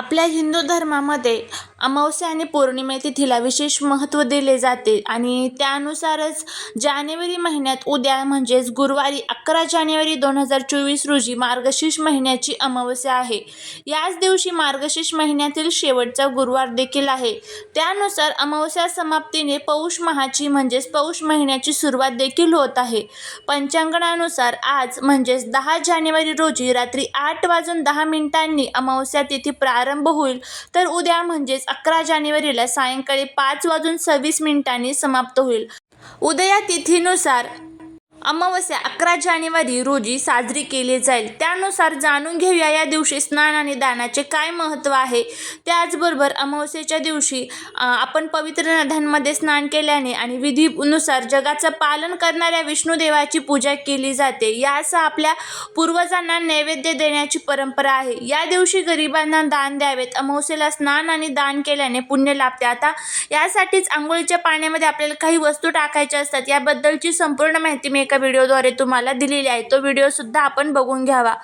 आपल्या हिंदू धर्मामध्ये अमावस्या आणि पौर्णिमे तिथीला विशेष महत्त्व दिले जाते आणि त्यानुसारच जानेवारी महिन्यात उद्या म्हणजेच गुरुवारी अकरा जानेवारी दोन हजार चोवीस रोजी मार्गशीर्ष महिन्याची अमावस्या आहे. याच दिवशी मार्गशीर्ष महिन्यातील शेवटचा गुरुवार देखील आहे. त्यानुसार अमावस्या समाप्तीने पौष महाची म्हणजेच पौष महिन्याची सुरुवात देखील होत आहे. पंचांगणानुसार आज म्हणजेच दहा जानेवारी रोजी रात्री आठ वाजून दहा मिनिटांनी अमावस्या तिथी प्रारंभ होईल. तर उद्या म्हणजेच अकरा जानेवारीला सायंकाळी पाच वाजून सव्वीस मिनिटांनी समाप्त होईल. उदया तिथीनुसार अमावस्या अकरा जानेवारी रोजी साजरी केली जाईल. त्यानुसार जाणून घेऊया या दिवशी स्नान आणि दानाचे काय महत्त्व आहे. त्याचबरोबर अमावस्येच्या दिवशी आपण पवित्र नद्यांमध्ये स्नान केल्याने आणि विधीनुसार जगाचं पालन करणाऱ्या विष्णुदेवाची पूजा केली जाते. यासह आपल्या पूर्वजांना नैवेद्य देण्याची परंपरा आहे. या दिवशी गरिबांना दान द्यावेत. अमावस्येला स्नान आणि दान केल्याने पुण्य लाभते. आता यासाठीच आंघोळीच्या पाण्यामध्ये आपल्याला काही वस्तू टाकायच्या असतात. याबद्दलची संपूर्ण माहिती मी एका व्हिडिओद्वारे तुम्हाला दिलेली आहे. तो व्हिडिओसुद्धा आपण बघून घ्यावा.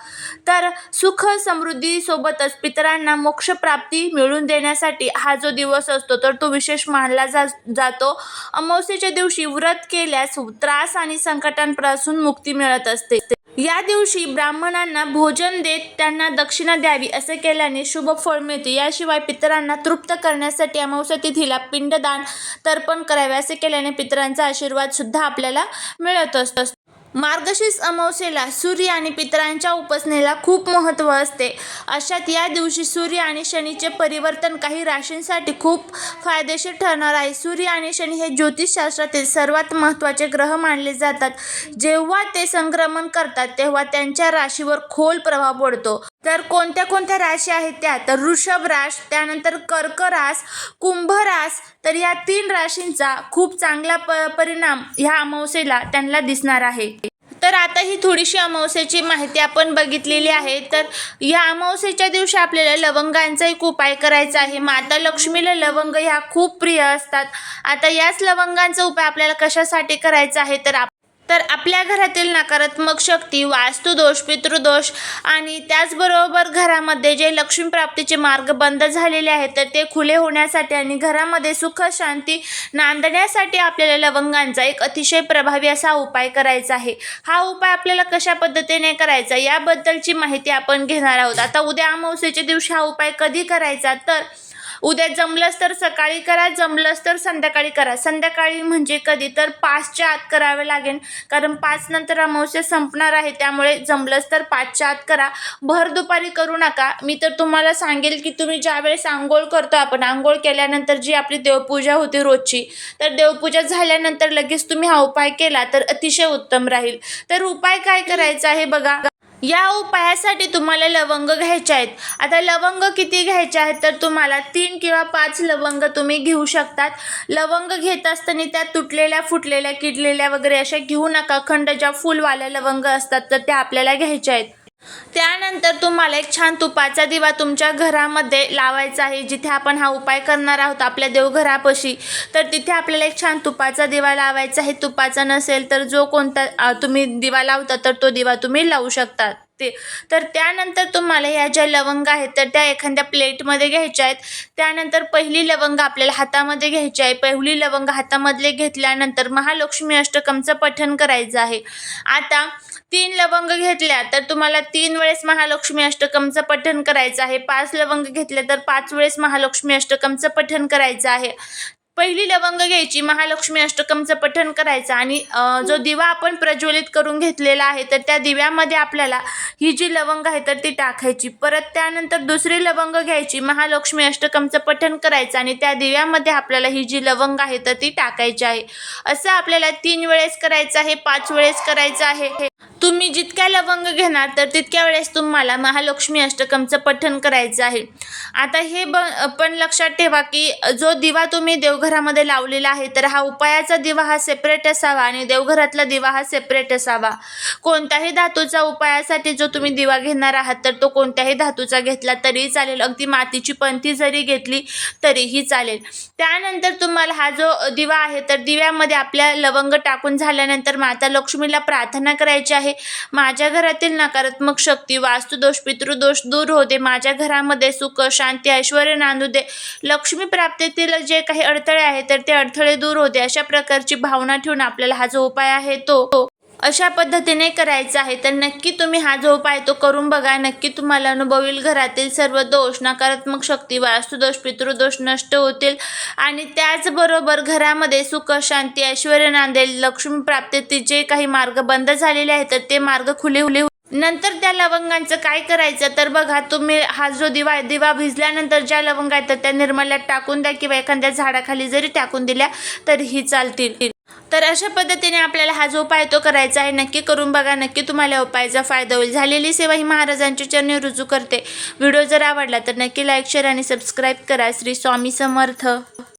तर सुख समृद्धीसोबतच पितरांना मोक्षप्राप्ती मिळवून देण्यासाठी हा जो दिवस असतो तर तो विशेष मानला जा जातो. अमावस्येच्या दिवशी व्रत केल्यास त्रास आणि संकटांपासून मुक्ती मिळत असते. या दिवशी ब्राह्मणांना भोजन देत त्यांना दक्षिणा द्यावी असे केल्याने शुभ फळ मिळते. याशिवाय पितरांना तृप्त करण्यासाठी अमावस्या तिथीला पिंडदान तर्पण करावे असे केल्याने पितरांचा आशीर्वाद सुद्धा आपल्याला मिळत असतो. मार्गशीर्ष अमावस्येला सूर्य आणि पितरांच्या उपासनेला खूप महत्त्व असते. अशात या दिवशी सूर्य आणि शनीचे परिवर्तन काही राशींसाठी खूप फायदेशीर ठरणार आहे. सूर्य आणि शनी हे ज्योतिषशास्त्रातील सर्वात महत्त्वाचे ग्रह मानले जातात. जेव्हा ते संक्रमण करतात तेव्हा त्यांच्या राशीवर खोल प्रभाव पडतो. तर कोणत्या कोणत्या राशी आहेत त्या? तर वृषभ राश त्यानंतर कर्क रास कुंभ रास तर या तीन राशींचा खूप चांगला प परिणाम ह्या अमावस्येला त्यांना दिसणार आहे. तर आता ही थोडीशी अमावस्येची माहिती आपण बघितलेली आहे. तर या अमावस्येच्या दिवशी आपल्याला लवंगांचा एक उपाय करायचा आहे. माता लक्ष्मीला लवंग ह्या खूप प्रिय असतात. आता याच लवंगांचा उपाय आपल्याला कशासाठी करायचा आहे? तर आप तर आपल्या घरातील नकारात्मक शक्ती वास्तुदोष पितृदोष आणि त्याचबरोबर घरामध्ये जे लक्ष्मी प्राप्तीचे मार्ग बंद झालेले आहेत तर ते खुले होण्यासाठी आणि घरामध्ये सुख शांती नांदण्यासाठी आपल्याला लवंगांचा एक अतिशय प्रभावी असा उपाय करायचा आहे. हा उपाय आपल्याला कशा पद्धतीने करायचा याबद्दलची माहिती आपण घेणार आहोत. आता उद्या अमावस्येच्या दिवशी हा उपाय कधी करायचा? तर उद्या जमलंच तर सकाळी करा जमलंच तर संध्याकाळी करा. संध्याकाळी म्हणजे कधी तर पाचच्या आत करावे लागेल. कारण पाच नंतर अमावस्या संपणार आहे त्यामुळे जमलंच तर पाचच्या आत करा. भर दुपारी करू नका. मी तर तुम्हाला सांगेल की तुम्ही ज्यावेळेस आंघोळ करतो आपण आंघोळ केल्यानंतर जी आपली देवपूजा होती रोजची तर देवपूजा झाल्यानंतर लगेच तुम्ही हा उपाय केला तर अतिशय उत्तम राहील. तर उपाय काय करायचा आहे बघा? या उपायासाठी तुम्हाला लवंग घ्यायचे आहेत. आता लवंग किती घ्यायचे आहेत तर तुम्हाला तीन किंवा पाच लवंग तुम्ही घेऊ शकतात. लवंग घेत असताना त्या तुटलेल्या फुटलेल्या किडलेल्या वगैरे अशा घेऊ नका. खंड ज्या फुलवाल्या लवंग असतात तर त्या आपल्याला घ्यायच्या आहेत. त्यानंतर तुम्हाला एक छान तुपाचा दिवा तुमच्या घरामध्ये लावायचा आहे. जिथे आपण हा उपाय करणार आहोत आपल्या देवघरापाशी तर तिथे आपल्याला एक छान तुपाचा दिवा लावायचा आहे. तुपाचा नसेल तर जो कोणता तुम्ही दिवा लावता तर तो दिवा तुम्ही लावू शकता. ते तर त्यानंतर तुम्हाला ह्या ज्या लवंग आहेत तर त्या एखाद्या प्लेटमध्ये घ्यायच्या आहेत. त्यानंतर पहिली लवंग आपल्याला हातामध्ये घ्यायची आहे. पहिली लवंग हातामधले घेतल्यानंतर महालक्ष्मी अष्टकमचं पठण करायचं आहे. आता तीन लवंग घेतल्या तर तुम्हाला तीन वेळेस महालक्ष्मी अष्टकमचं पठण करायचं आहे. पाच लवंग घेतल्या तर पाच वेळेस महालक्ष्मी अष्टकमचं पठण करायचं आहे. पहिली लवंग घ्यायची महालक्ष्मी अष्टकमचं पठण करायचं आणि जो दिवा आपण प्रज्वलित करून घेतलेला आहे तर त्या दिव्यामध्ये आपल्याला ही जी लवंग आहे तर ती टाकायची. परत त्यानंतर दुसरी लवंग घ्यायची महालक्ष्मी अष्टकमचं पठण करायचं आणि त्या दिव्यामध्ये आपल्याला ही जी लवंग आहे तर ती टाकायची आहे. असं आपल्याला तीन वेळेस करायचं आहे पाच वेळेस करायचं आहे. तुम्ही जितक्या लवंग घेणार तर तितक्या वेळेस तुम्हाला महालक्ष्मी अष्टकमचं पठण करायचं आहे. आता हे ब पण लक्षात ठेवा की जो दिवा तुम्ही देवघरामध्ये लावलेला आहे तर हा उपायाचा दिवा हा सेपरेट असावा आणि देवघरातला दिवा हा सेपरेट असावा. कोणत्याही धातूचा उपायासाठी जो तुम्ही दिवा घेणार आहात तर तो कोणत्याही धातूचा घेतला तरीही चालेल. अगदी मातीची पंथी जरी घेतली तरीही चालेल. त्यानंतर तुम्हाला हा जो दिवा आहे तर दिव्यामध्ये आपल्या लवंग टाकून झाल्यानंतर माता लक्ष्मीला प्रार्थना करायची आहे. आहे. माझ्या घरातील नकारात्मक शक्ती वास्तुदोष पितृदोष दूर होते. माझ्या घरामध्ये सुख शांती ऐश्वर नांदू दे. लक्ष्मी प्राप्तीतील जे काही अडथळे आहेत तर ते अडथळे दूर होते. अशा प्रकारची भावना ठेवून आपल्याला हा जो उपाय आहे तो अशा पद्धतीने करायचं आहे. तर नक्की तुम्ही हा जो उपाय तो करून बघा. नक्की तुम्हाला अनुभवील घरातील सर्व दोष नकारात्मक शक्ती वास्तुदोष पितृदोष नष्ट होतील. आणि त्याचबरोबर घरामध्ये सुख शांती ऐश्वर नांदेल लक्ष्मी प्राप्ती जे काही मार्ग बंद झालेले आहेत तर ते मार्ग खुले खुले नंतर त्या लवंगांचं काय करायचं? तर बघा तुम्ही हा जो दिवा दिवा भिजल्यानंतर ज्या लवंगा आहेत त्या निर्मल्यात टाकून द्या किंवा एखाद्या झाडाखाली जरी टाकून दिल्या तरीही चालतील. तर अशा पद्धतीने आपल्याला हा जो उपाय तो करायचा आहे नक्की करून बघा. नक्की तुम्हाला उपायाचा फायदा होईल. झालेली सेवा ही महाराजांची चरणी रुजू करते. व्हिडिओ जर आवडला तर नक्की लाईक शेअर आणि सबस्क्राईब करा. श्री स्वामी समर्थ.